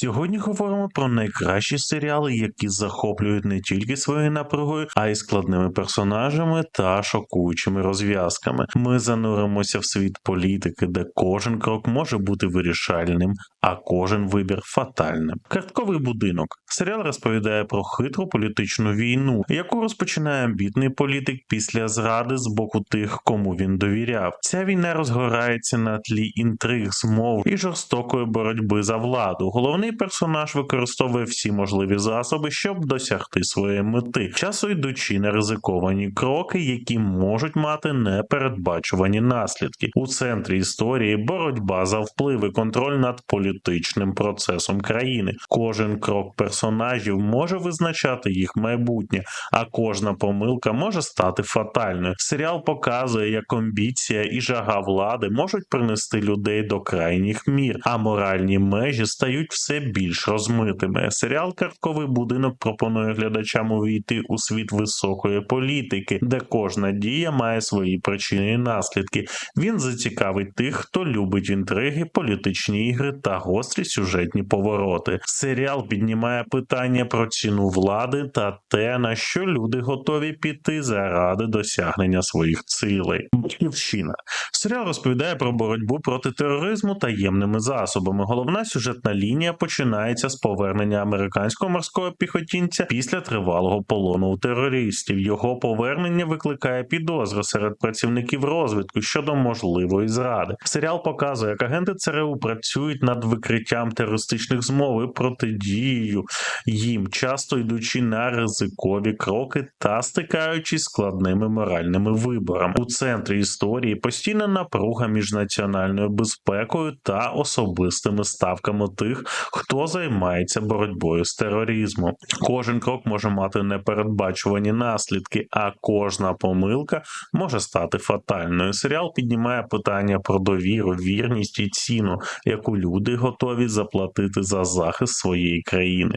Сьогодні говоримо про найкращі серіали, які захоплюють не тільки своєю напругою, а й складними персонажами та шокуючими розв'язками. Ми зануримося в світ політики, де кожен крок може бути вирішальним, а кожен вибір фатальним. Картковий будинок серіал розповідає про хитру політичну війну, яку розпочинає амбітний політик після зради з боку тих, кому він довіряв. Ця війна розгорається на тлі інтриг, змов і жорстокої боротьби за владу. Головний персонаж використовує всі можливі засоби, щоб досягти своєї мети, часу йдучи на ризиковані кроки, які можуть мати непередбачувані наслідки. У центрі історії боротьба за вплив і контроль над політичним процесом країни. Кожен крок персонажів може визначати їх майбутнє, а кожна помилка може стати фатальною. Серіал показує, як амбіція і жага влади можуть принести людей до крайніх мір, а моральні межі стають все більш розмитими. Серіал Картковий будинок пропонує глядачам увійти у світ високої політики, де кожна дія має свої причини і наслідки. Він зацікавить тих, хто любить інтриги, політичні ігри та гострі сюжетні повороти. Серіал піднімає питання про ціну влади та те, на що люди готові піти заради досягнення своїх цілей. Батьківщина серіал розповідає про боротьбу проти тероризму таємними засобами. Головна сюжетна лінія починається з повернення американського морського піхотінця після тривалого полону у терористів. Його повернення викликає підозри серед працівників розвідки щодо можливої зради. Серіал показує, як агенти ЦРУ працюють над викриттям терористичних змов і протидією їм, часто йдучи на ризикові кроки та стикаючись складними моральними виборами. У центрі історії постійна напруга між національною безпекою та особистими ставками тих, хто займається боротьбою з тероризмом. Кожен крок може мати непередбачувані наслідки, а кожна помилка може стати фатальною. Серіал піднімає питання про довіру, вірність і ціну, яку люди готові заплатити за захист своєї країни.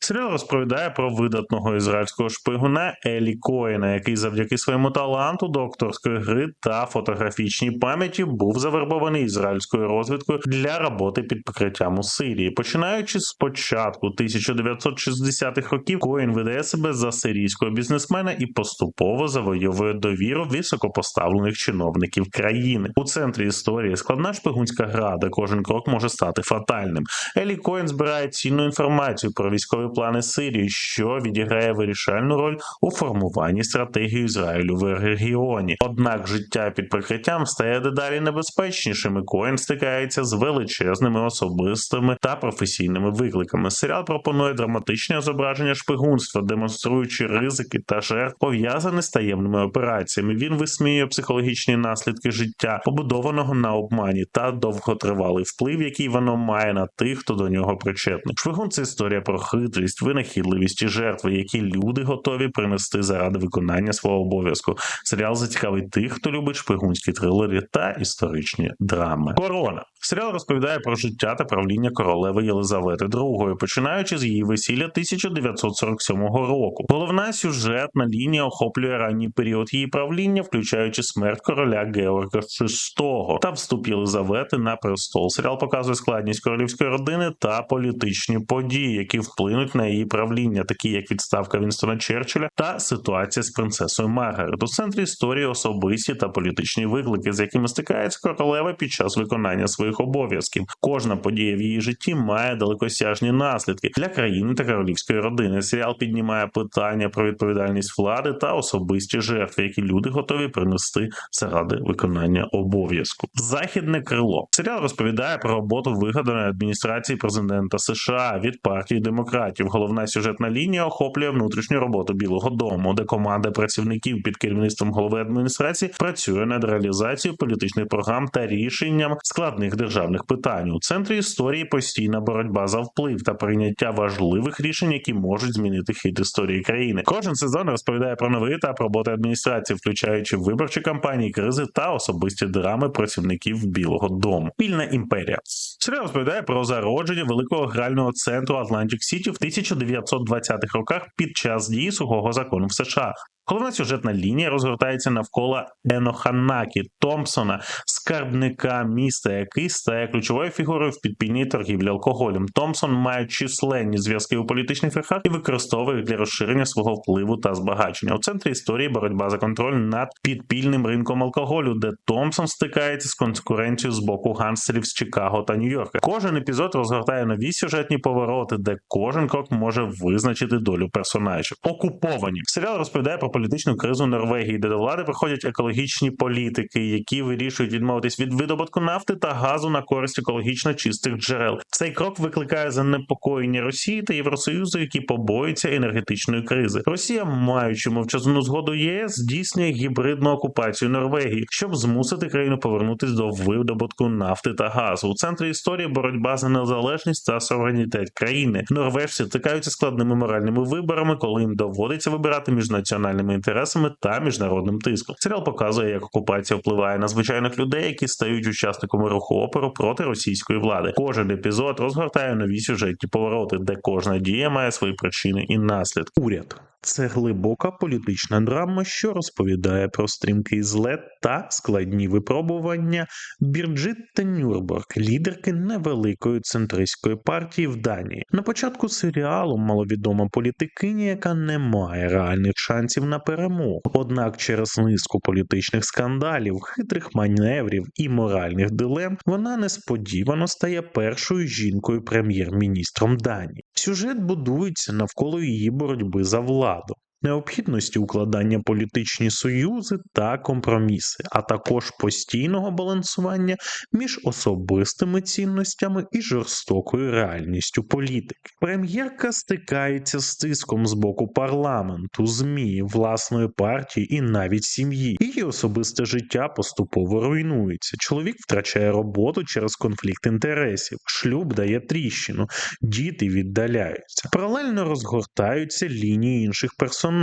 Серіал розповідає про видатного ізраїльського шпигуна Елі Коїна, який завдяки своєму таланту, докторської гри та фотографічній пам'яті був завербований ізраїльською розвідкою для роботи під прикриттям у Сирії. Починаючи з початку 1960-х років, Коін видає себе за сирійського бізнесмена і поступово завойовує довіру високопоставлених чиновників країни. У центрі історії складна шпигунська гра, де кожен крок може стати фатальним. Елі Коін збирає цінну інформацію про військові плани Сирії, що відіграє вирішальну роль у формуванні стратегії Ізраїлю в регіоні. Однак життя під прикриттям стає дедалі небезпечнішим. і Коін стикається з величезними особистими та професійними викликами. Серіал пропонує драматичне зображення шпигунства, демонструючи ризики та жертв, пов'язані з таємними операціями. Він висміює психологічні наслідки життя, побудованого на обмані та довготривалий вплив, який воно має на тих, хто до нього причетний. Шпигун це історія про хитрість, винахідливість і жертви, які люди готові принести заради виконання свого обов'язку. Серіал зацікавить тих, хто любить шпигунські трилери та історичні драми. Корона серіал розповідає про життя та правління королеви Єлизавети II, починаючи з її весілля 1947 року. Головна сюжетна лінія охоплює ранній період її правління, включаючи смерть короля Георга VI та вступ Єлизавети на престол. Серіал показує складність королівської родини та політичні події, які вплинуть на її правління, такі як відставка Вінстона Черчилля та ситуація з принцесою Маргарет. У центрі історії особисті та політичні виклики, з якими стикається королева під час виконання своїх обов'язків. Кожна подія в її житті має далекосяжні наслідки для країни та королівської родини. Серіал піднімає питання про відповідальність влади та особисті жертви, які люди готові принести заради виконання обов'язку. Західне крило серіал розповідає про роботу вигаданої адміністрації президента США від партії демократів. Головна сюжетна лінія охоплює внутрішню роботу Білого Дому, де команда працівників під керівництвом голови адміністрації працює над реалізацією політичних програм та рішенням складних державних питань. У центрі історії постійна боротьба за вплив та прийняття важливих рішень, які можуть змінити хід історії країни. Кожен сезон розповідає про новий етап роботи адміністрації, включаючи виборчі кампанії, кризи та особисті драми працівників Білого Дому. Пільна імперія серіал розповідає про зародження великого грального центру Атлантик Сіті в 1920-х роках під час дії сухого закону в США. Головна сюжетна лінія розгортається навколо Еноханакі Томпсона, скарбника міста, який стає ключовою фігурою в підпільній торгівлі алкоголем. Томпсон має численні зв'язки у політичних верхах і використовує їх для розширення свого впливу та збагачення. У центрі історії боротьба за контроль над підпільним ринком алкоголю, де Томпсон стикається з конкуренцією з боку гангстерів з Чикаго та Нью-Йорка. Кожен епізод розгортає нові сюжетні повороти, де кожен крок може визначити долю персонажів. Окуповані серіал розповідає про політичну кризу Норвегії, де до влади приходять екологічні політики, які вирішують відмовитись від видобутку нафти та газу на користь екологічно чистих джерел. Цей крок викликає занепокоєння Росії та Євросоюзу, які побоюються енергетичної кризи. Росія, маючи мовчазну згоду ЄС, здійснює гібридну окупацію Норвегії, щоб змусити країну повернутись до видобутку нафти та газу. У центрі історії боротьба за незалежність та суверенітет країни. Норвежці стикаються складними моральними виборами, коли їм доводиться вибирати між національними інтересами та міжнародним тиском. Серіал показує, як окупація впливає на звичайних людей, які стають учасниками руху опору проти російської влади. Кожен епізод розгортає нові сюжетні повороти, де кожна дія має свої причини і наслідки. Уряд це глибока політична драма, що розповідає про стрімкий злет та складні випробування Бірджитта Нюрборг, лідерки невеликої центристської партії в Данії. На початку серіалу маловідома політикиня, яка не має реальних шансів на перемогу. Однак через низку політичних скандалів, хитрих маневрів і моральних дилем вона несподівано стає першою жінкою прем'єр-міністром Данії. Сюжет будується навколо її боротьби за владу. Необхідності укладання політичні союзи та компроміси, а також постійного балансування між особистими цінностями і жорстокою реальністю політики. Прем'єрка стикається з тиском з боку парламенту, змі, власної партії і навіть сім'ї. Її особисте життя поступово руйнується. Чоловік втрачає роботу через конфлікт інтересів, шлюб дає тріщину, діти віддаляються. Паралельно розгортаються лінії інших персонажів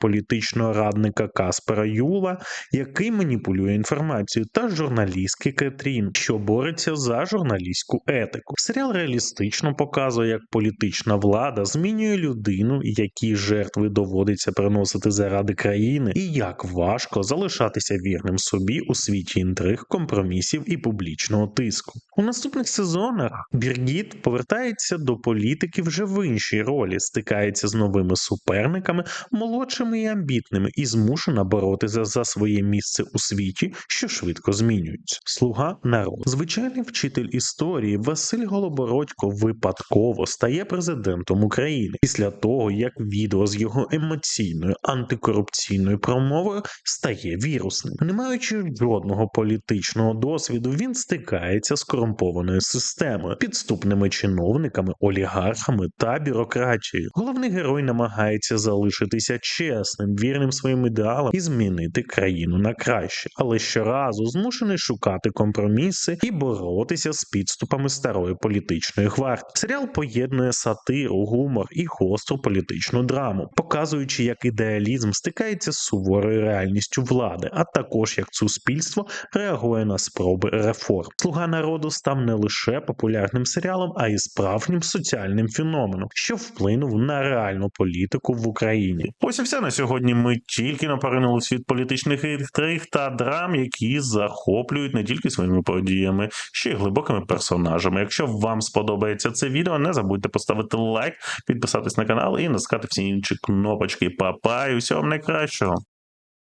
політичного радника Каспера Юла, який маніпулює інформацією, та журналістки Кетрін, що бореться за журналістську етику. Серіал реалістично показує, як політична влада змінює людину, які жертви доводиться приносити заради країни, і як важко залишатися вірним собі у світі інтриг, компромісів і публічного тиску. У наступних сезонах Біргіт повертається до політики вже в іншій ролі, стикається з новими суперниками, молодшими і амбітними, і змушена боротися за своє місце у світі, що швидко змінюється. Слуга народу. Звичайний вчитель історії Василь Голобородько випадково стає президентом України після того, як відео з його емоційною антикорупційною промовою стає вірусним. Не маючи жодного політичного досвіду, він стикається з корумпованою системою, підступними чиновниками, олігархами та бюрократією. Головний герой намагається залишитися чесним, вірним своїм ідеалам і змінити країну на краще, але щоразу змушений шукати компроміси і боротися з підступами старої політичної гвардії. Серіал поєднує сатиру, гумор і гостру політичну драму, показуючи, як ідеалізм стикається з суворою реальністю влади, а також як суспільство реагує на спроби реформ. Слуга народу став не лише популярним серіалом, а й справжнім соціальним феноменом, що вплинув на реальну політику в Україні. Ось і все на сьогодні. Ми тільки напоринули світ політичних інтриг та драм, які захоплюють не тільки своїми подіями, ще й глибокими персонажами. Якщо вам сподобається це відео, не забудьте поставити лайк, підписатись на канал і натискати всі інші кнопочки. Па-па і всього вам найкращого.